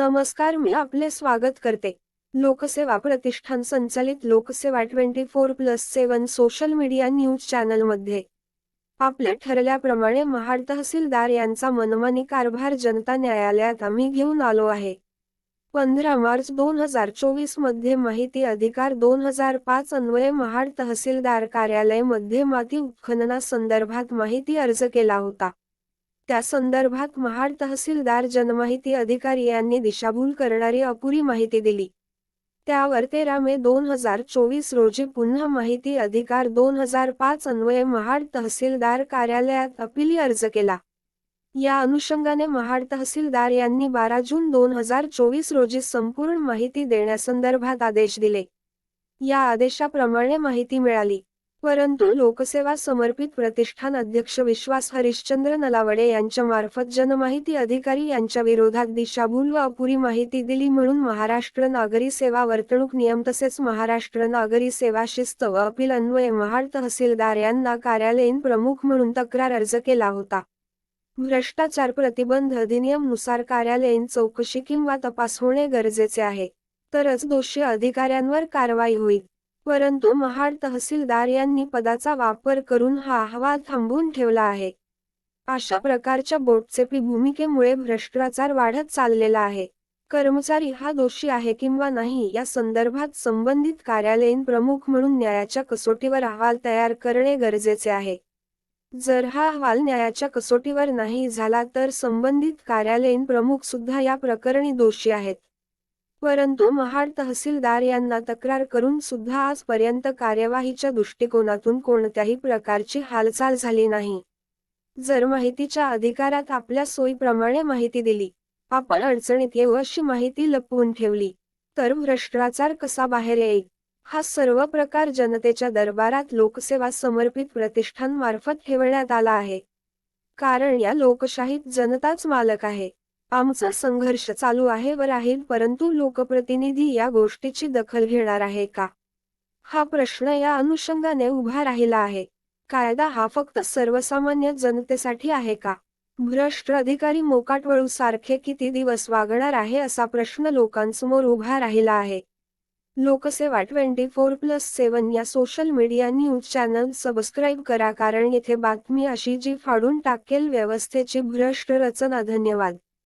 नमस्कार मी आपले स्वागत करते. लोकसेवा प्रतिष्ठान संचालित Lokseva twenty four plus seven social media news चॅनलमध्ये. आपल्या ठरल्याप्रमाणे महाड तहसीलदार यांचा मनमानी कारभार जनता न्यायालयात आम्ही घेऊन आलो आहे. पंधरा मार्च दोन हजार चोवीसमध्ये माहिती अधिकार दोन हजार पाच अन्वये महाड तहसीलदार कार्यालयमध्ये माती उत्खननासंदर्भात माहिती अर्ज केला होता. त्या संदर्भात महाड तहसीलदार जनमाहिती अधिकारी यांनी दिशाभूल करणारी अपुरी माहिती दिली. त्यावर तेरा मे दोन हजार चोवीस रोजी पुन्हा माहिती अधिकार दोन हजार पाच अन्वये महाड तहसीलदार कार्यालयात अपिली अर्ज केला. या अनुषंगाने महाड तहसीलदार यांनी बारा जून दोन हजार चोवीस रोजी संपूर्ण माहिती देण्यासंदर्भात आदेश दिले. या आदेशाप्रमाणे माहिती मिळाली. परंतु लोकसेवा समर्पित प्रतिष्ठान अध्यक्ष विश्वास हरिश्चंद्र नलावडे यांच्या मार्फत जनमाहिती अधिकारी यांच्या विरोधात दिशाभूल व अपुरी माहिती दिली म्हणून महाराष्ट्र नागरी सेवा वर्तणूक नियम तसेच महाराष्ट्र नागरी सेवा शिस्त व अपील अन्वये महाड तहसीलदार यांना कार्यालयीन प्रमुख म्हणून तक्रार अर्ज केला होता. भ्रष्टाचार प्रतिबंध अधिनियमनुसार कार्यालयीन चौकशी किंवा तपास होणे गरजेचे आहे. तरच दोषी अधिकाऱ्यांवर कारवाई होईल. परंतु महाड तहसीलदार यांनी पदाचा वापर करून हा अहवाल थांबवून ठेवला आहे. अशा प्रकारच्या बोटचेपी भूमिकेमुळे भ्रष्टाचार वाढत चाललेला आहे. कर्मचारी हा दोषी आहे किंवा नाही या संदर्भात संबंधित कार्यालयीन प्रमुख म्हणून न्यायाच्या कसोटीवर अहवाल तयार करणे गरजेचे आहे. जर हा अहवाल न्यायाच्या कसोटीवर नाही झाला तर संबंधित कार्यालयीन प्रमुख सुद्धा या प्रकरणी दोषी आहेत. परंतु महाड तहसीलदार यांना तक्रार करून सुद्धा आजपर्यंत कार्यवाहीच्या दृष्टिकोनातून कोणत्याही प्रकारची हालचाल झाली नाही. जर माहितीच्या अधिकारात आपल्या सोयीप्रमाणे माहिती दिली आपण अडचणीत येऊ अशी माहिती लपवून ठेवली तर भ्रष्टाचार कसा बाहेर येईल? हा सर्व प्रकार जनतेच्या दरबारात लोकसेवा समर्पित प्रतिष्ठान मार्फत ठेवण्यात आला आहे. कारण या लोकशाहीत जनताच मालक आहे. आमचा संघर्ष चालू आहे व राहील परंतु लोकप्रतिनिधी या गोष्टीची दखल घेणार आहे का? हा प्रश्न या अनुषंगाने उभा राहिला आहे. कायदा हा फक्त सर्वसामान्य जनतेसाठी आहे का? भ्रष्ट अधिकारी मोकाटवळू सारखे किती दिवस वागणार आहे असा प्रश्न लोकांसमोर उभा राहिला आहे. लोकसेवा ट्वेंटी फोर प्लस सेवन या social media news channel subscribe करा कारण येथे बातमी अशी जी फाडून टाकेल व्यवस्थेची भ्रष्ट रचना धन्यवाद.